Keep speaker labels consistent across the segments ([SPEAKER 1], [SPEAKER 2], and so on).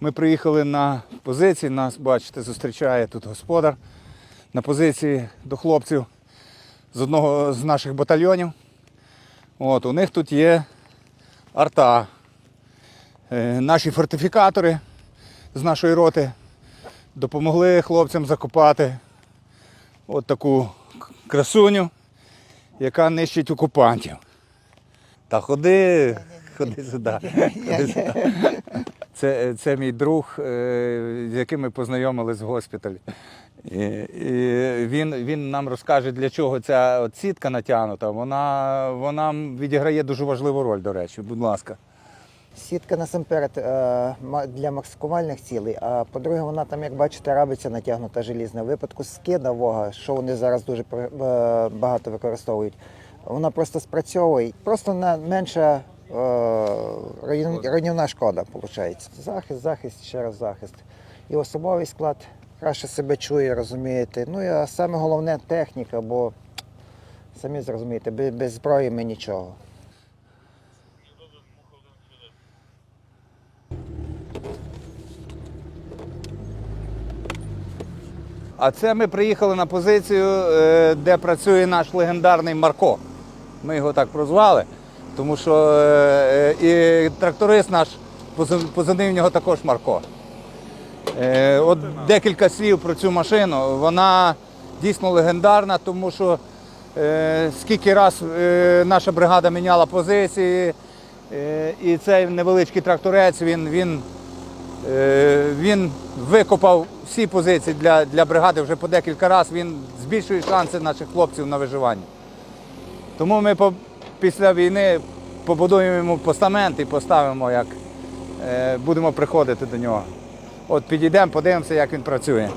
[SPEAKER 1] Ми приїхали на позиції, нас, бачите, зустрічає тут господар на позиції до хлопців з одного з наших батальйонів. От, у них тут є арта. Е, наші фортифікатори з нашої роти допомогли хлопцям закопати от таку красуню, яка нищить окупантів. Та ходи, ходи сюди. Ходи сюди. Це, це мій друг, е, з яким ми познайомились в госпіталі. І, і він, він нам розкаже, для чого ця от сітка натягнута. Вона, вона відіграє дуже важливу роль, до речі. Будь ласка.
[SPEAKER 2] Сітка насамперед е, для маскувальних цілей, а по-друге, вона там, як бачите, рабиця натягнута желізна. В випадку скида вога, що вони зараз дуже е, багато використовують, вона просто спрацьовує, просто на менша е, руйн- руйнівна шкода, виходить. Захист, захист, ще раз захист. І особовий склад краще себе чує, розумієте. Ну і саме головне техніка, бо самі зрозумієте, без, без зброї ми нічого.
[SPEAKER 1] А це ми приїхали на позицію, е, де працює наш легендарний Марко. Ми його так прозвали, тому що е, і тракторист наш, позив- позивний нього також Марко. Е, От декілька слів про цю машину. Вона дійсно легендарна, тому що е, скільки раз е, наша бригада міняла позиції, е, і цей невеличкий тракторець він, він Е, Він викопав всі позиції для, для бригади вже по декілька разів. Він збільшує шанси наших хлопців на виживання. Тому ми після війни побудуємо йому постамент і поставимо, як е, будемо приходити до нього. От підійдемо, подивимося, як він працює.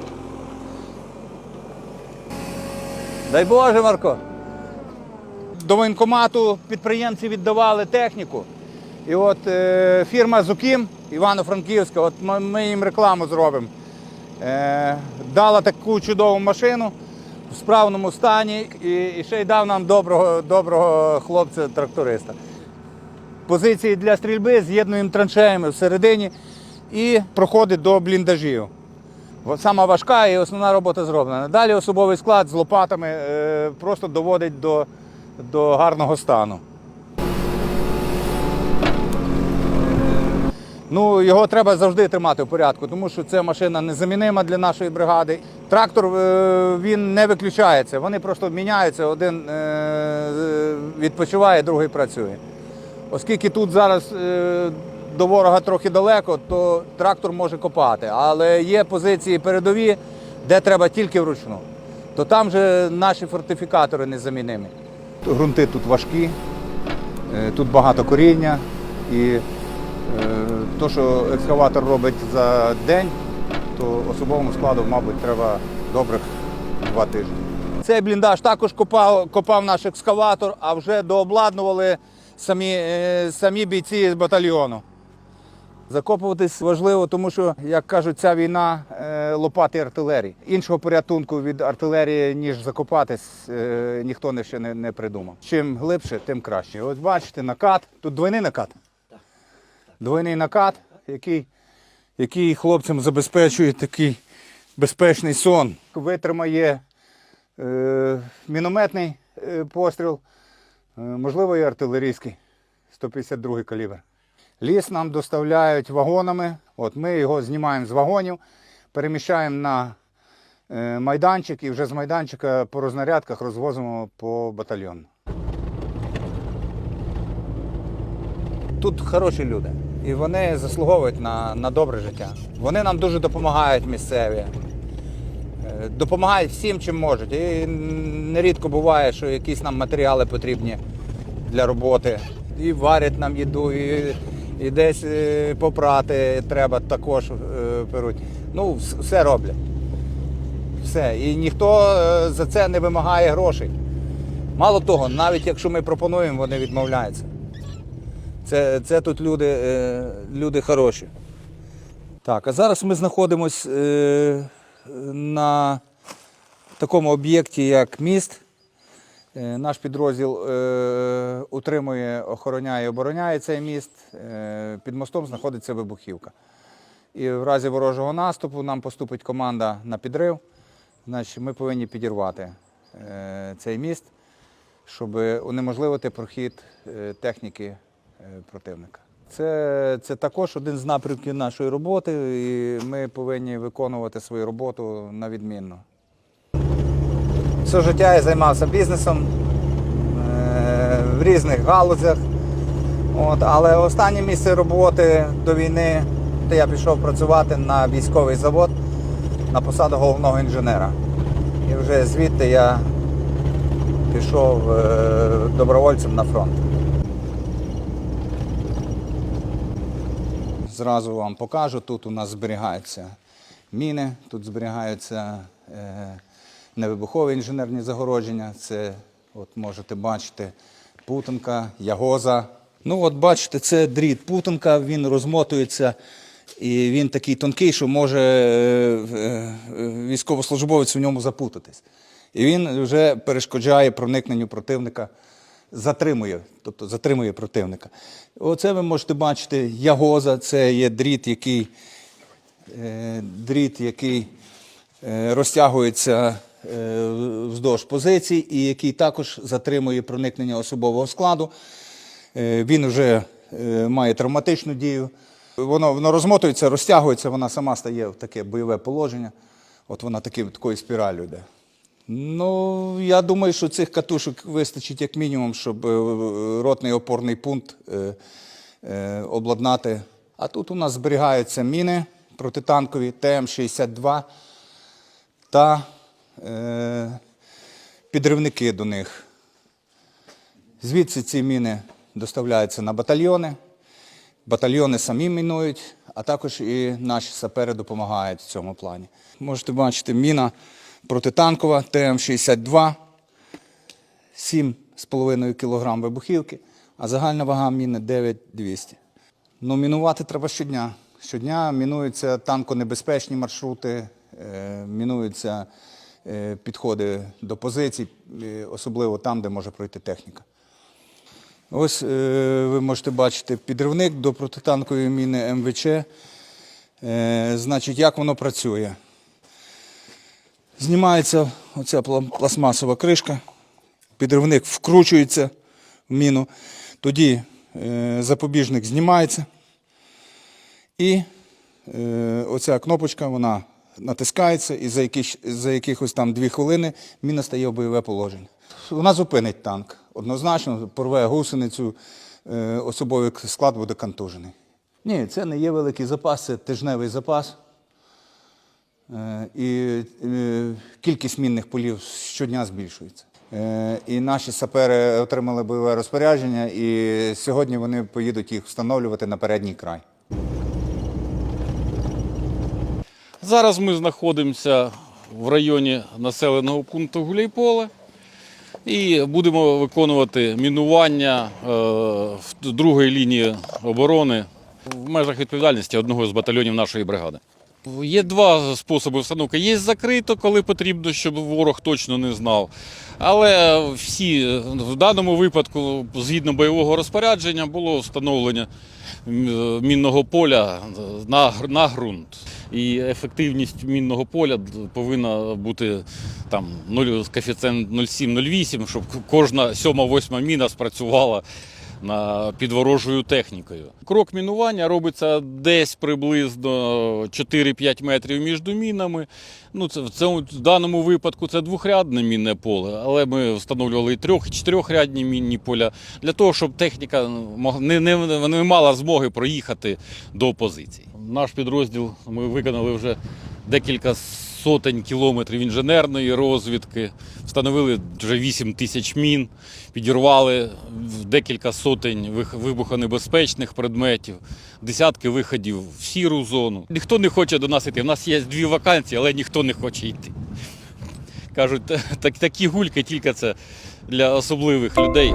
[SPEAKER 1] Дай Боже, Марко! До воєнкомату підприємці віддавали техніку. І от е, фірма Зукім Івано-Франківська, от ми, ми їм рекламу зробимо. Е, дала таку чудову машину в справному стані і, і ще й дав нам доброго, доброго хлопця-тракториста. Позиції для стрільби з'єднуємо траншеями всередині і проходить до бліндажів. Сама важка і основна робота зроблена. Далі особовий склад з лопатами е, просто доводить до, до гарного стану. Ну, його треба завжди тримати в порядку, тому що це машина незамінима для нашої бригади. Трактор е, він не виключається, вони просто міняються, один е, відпочиває, другий працює. Оскільки тут зараз е, до ворога трохи далеко, то трактор може копати. Але є позиції передові, де треба тільки вручну. То там же наші фортифікатори незамінимі. Грунти тут важкі, тут багато коріння і те, що екскаватор робить за день, то особовому складу, мабуть, треба добрих два тижні. Цей бліндаж також копав, копав наш екскаватор, а вже дообладнували самі, е, самі бійці з батальйону. Закопуватись важливо, тому що, як кажуть, ця війна е, лопати артилерії. Іншого порятунку від артилерії, ніж закопатись, е, ніхто ще не, не придумав. Чим глибше, тим краще. Ось бачите, накат. Тут двойний накат. Двойний накат, який, який хлопцям забезпечує такий безпечний сон. Витримає е, мінометний е, постріл, е, можливо, і артилерійський 152 калібр. Ліс нам доставляють вагонами. От ми його знімаємо з вагонів, переміщаємо на е, майданчик і вже з майданчика по рознарядках розвозимо по батальйону. Тут хороші люди, і вони заслуговують на, на добре життя. Вони нам дуже допомагають місцеві. Е, Допомагають всім, чим можуть. І нерідко буває, що якісь нам матеріали потрібні для роботи. І варять нам їду, і, і десь е, попрати треба також е, беруть. Ну, все роблять. Все. І ніхто е, за це не вимагає грошей. Мало того, навіть якщо ми пропонуємо, вони відмовляються. Це, це тут люди, е, люди хороші. Так, а зараз ми знаходимося е, на такому об'єкті, як міст. Е, наш підрозділ утримує, охороняє і обороняє цей міст. Під мостом знаходиться вибухівка. і в разі ворожого наступу нам поступить команда на підрив. Значить, ми повинні підірвати цей міст, щоб унеможливити прохід техніки противника. Це, це також один з напрямків нашої роботи, і ми повинні виконувати свою роботу на відмінно. Все життя я займався бізнесом е, в різних галузях. От, але останнє місце роботи до війни, то я пішов працювати на військовий завод на посаду головного інженера. І вже звідти я пішов е, добровольцем на фронт. Зразу вам покажу, тут у нас зберігаються міни, тут зберігаються е, невибухові інженерні загородження. Це, от можете бачити, путанка, ягоза. Ну, от бачите, це дріт путанка, він розмотується. І він такий тонкий, що може е, е, військовослужбовець в ньому запутатись. І він вже перешкоджає проникненню противника, затримує, тобто затримує противника. Оце ви можете бачити ягоза, це є дріт, який, е, дріт, який е, розтягується е, вздовж позицій і який також затримує проникнення особового складу. Він вже має травматичну дію. Воно, воно розмотується, розтягується, вона сама стає в таке бойове положення. От вона таки, такою спіраллю йде. Ну, я думаю, що цих катушок вистачить як мінімум, щоб е, ротний опорний пункт е, е, обладнати. А тут у нас зберігаються міни протитанкові ТМ-62 та е, підривники до них. Звідси ці міни доставляються на батальйони. Батальйони самі мінують, а також і наші сапери допомагають в цьому плані. Можете бачити, міна протитанкова ТМ-62, 7,5 кг вибухівки, а загальна вага міни 9200. Ну, мінувати треба щодня. Щодня мінуються танконебезпечні маршрути, е, мінуються е, підходи до позицій, е, особливо там, де може пройти техніка. Ось ви можете бачити підривник до протитанкової міни МВЧ. Значить, як воно працює? Знімається оця пластмасова кришка, підривник вкручується в міну, тоді е, запобіжник знімається. І е, оця кнопочка вона натискається, і за, якісь, за якихось там дві хвилини міна стає в бойове положення. Вона зупинить танк. Однозначно порве гусеницю, е, особовий склад буде контужений. Ні, це не є великий запас, це тижневий запас. Е, І е, кількість мінних полів щодня збільшується. Е, І наші сапери отримали бойове розпорядження, і сьогодні вони поїдуть їх встановлювати на передній край.
[SPEAKER 3] Зараз ми знаходимося в районі населеного пункту Гуляйполе і будемо виконувати мінування в другої лінії оборони в межах відповідальності одного з батальйонів нашої бригади. Є два способи встановки. Є закрито, коли потрібно, щоб ворог точно не знав. Але всі в даному випадку, згідно бойового розпорядження, було встановлення мінного поля на, на ґрунт. І ефективність мінного поля повинна бути там 0, коефіцієнт 0,7-0,8, щоб кожна сьома-восьма міна спрацювала під ворожою технікою. Крок мінування робиться десь приблизно 4-5 метрів між мінами. Ну, це, в цьому в даному випадку це двохрядне мінне поле, але ми встановлювали і трьох, і чотирьохрядні мінні поля для того, щоб техніка не, не, не мала змоги проїхати до позицій. Наш підрозділ ми виконали вже декілька сотень кілометрів інженерної розвідки, встановили вже 8 тисяч мін, підірвали декілька сотень вибухонебезпечних предметів, десятки виходів в сіру зону. Ніхто не хоче до нас йти. У нас є дві вакансії, але ніхто не хоче йти. Кажуть, так, такі гульки тільки це для особливих людей.